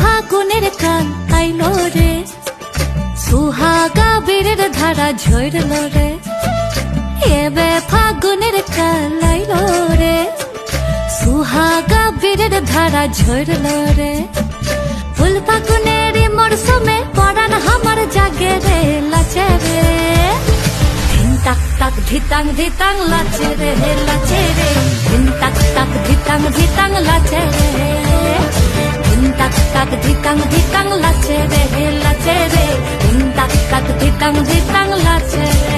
ফাগুনের কাল আইলো রে সুহাগা বীরের ধারা ঝরল রে। বীরের ধারা ঝরল রে। ফুল ফাগুনের মরশুমে পরান আমার জাগে রে, লাচে রে। তাক তাক, ধিতাং ধিতাং, লাচে রে লাচে রে। তাক তাক, ধিতাং ধিতাং, লাচে রে। তাক তাক, ধিতাং ধিতাং, লাচে রে লাচে রে। তাক তাক, ধিতাং ধিতাং, লাচে রে।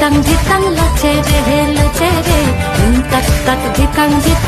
তাক ধিতাং ধিতাং লাচে রে লাচে রে দিন তাক তাক ধিতাং ধিতাং লাচে